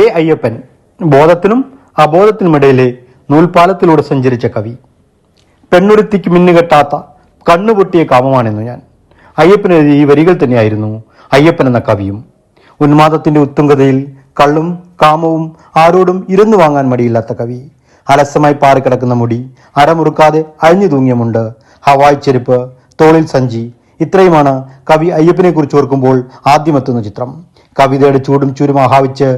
A Ayyappan ബോധത്തിനും അബോധത്തിനുമിടയിലെ നൂൽപാലത്തിലൂടെ സഞ്ചരിച്ച കവി. പെണ്ണുരുത്തിക്ക് മിന്നുകെട്ടാത്ത കണ്ണുപൊട്ടിയ കാമമാണെന്നു ഞാൻ. അയ്യപ്പന് എഴുതിയ ഈ വരികൾ തന്നെയായിരുന്നു അയ്യപ്പൻ എന്ന കവിയും. ഉന്മാദത്തിന്റെ ഉത്തുംഗതയിൽ കള്ളും കാമവും ആരോടും ഇരുന്നു വാങ്ങാൻ മടിയില്ലാത്ത കവി. അലസമായി പാറിക്കിടക്കുന്ന മുടി അരമുറുക്കാതെ അഴിഞ്ഞു തൂങ്ങിയമുണ്ട് ഹവായ് ചെരുപ്പ് തോളിൽ സഞ്ചി ഇത്രയുമാണ് കവി അയ്യപ്പനെ കുറിച്ച് ഓർക്കുമ്പോൾ ആദ്യമെത്തുന്ന ചിത്രം. കവിതയുടെ ചൂടും ചൂരും ആഹാവിച്ച്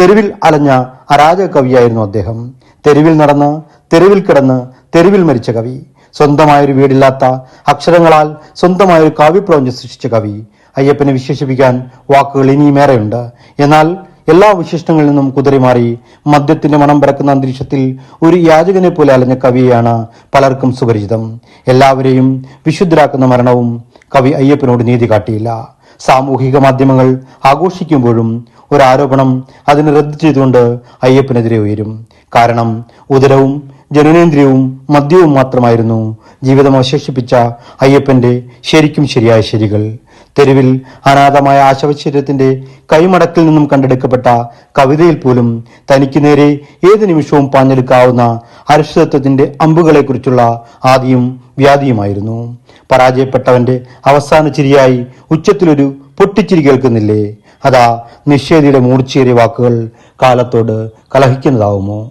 തെരുവിൽ അലഞ്ഞ അരാജക കവിയായിരുന്നു അദ്ദേഹം. തെരുവിൽ നടന്ന് തെരുവിൽ കിടന്ന് തെരുവിൽ മരിച്ച കവി. സ്വന്തമായൊരു വീടില്ലാത്ത അക്ഷരങ്ങളാൽ സ്വന്തമായൊരു കാവ്യപ്രപഞ്ചം സൃഷ്ടിച്ച കവി. അയ്യപ്പനെ വിശേഷിപ്പിക്കാൻ വാക്കുകൾ ഇനിയുമേറെയുണ്ട് എന്നാൽ എല്ലാ വിശിഷ്ടങ്ങളിൽ നിന്നും കുതിറിമാറി മദ്യത്തിന്റെ മണം പരക്കുന്ന അന്തരീക്ഷത്തിൽ ഒരു യാചകനെ പോലെ അലഞ്ഞ കവിയാണ് പലർക്കും സുപരിചിതം. എല്ലാവരെയും വിശുദ്ധരാക്കുന്ന മരണവും കവി അയ്യപ്പനോട് നീതി കാട്ടിയില്ല. സാമൂഹിക മാധ്യമങ്ങൾ ആഘോഷിക്കുമ്പോഴും ഒരു ആരോപണം അതിനെ റദ്ദ് ചെയ്തുകൊണ്ട് അയ്യപ്പനെതിരെ ഉയരും. കാരണം ഉദരവും ജനനേന്ദ്രിയവും മദ്യവും മാത്രമായിരുന്നു ജീവിതം അവശേഷിപ്പിച്ച അയ്യപ്പന്റെ ശരിക്കും ശരിയായ ശരികൾ. തെരുവിൽ അനാഥമായ ആശവശരീരത്തിന്റെ കൈമടക്കിൽ നിന്നും കണ്ടെടുക്കപ്പെട്ട കവിതയിൽ പോലും തനിക്ക് നേരെ ഏത് നിമിഷവും പാഞ്ഞെടുക്കാവുന്ന അരക്ഷിതത്വത്തിന്റെ അമ്പുകളെക്കുറിച്ചുള്ള ആദിയും വ്യാധിയുമായിരുന്നു. പരാജയപ്പെട്ടവന്റെ അവസാന ചിരിയായി ഉച്ചത്തിലൊരു പൊട്ടിച്ചിരി കേൾക്കുന്നില്ലേ? അതാ നിഷേധിയുടെ മൂർച്ചയേറിയ വാക്കുകൾ കാലത്തോട് കലഹിക്കുന്നതാവുമോ?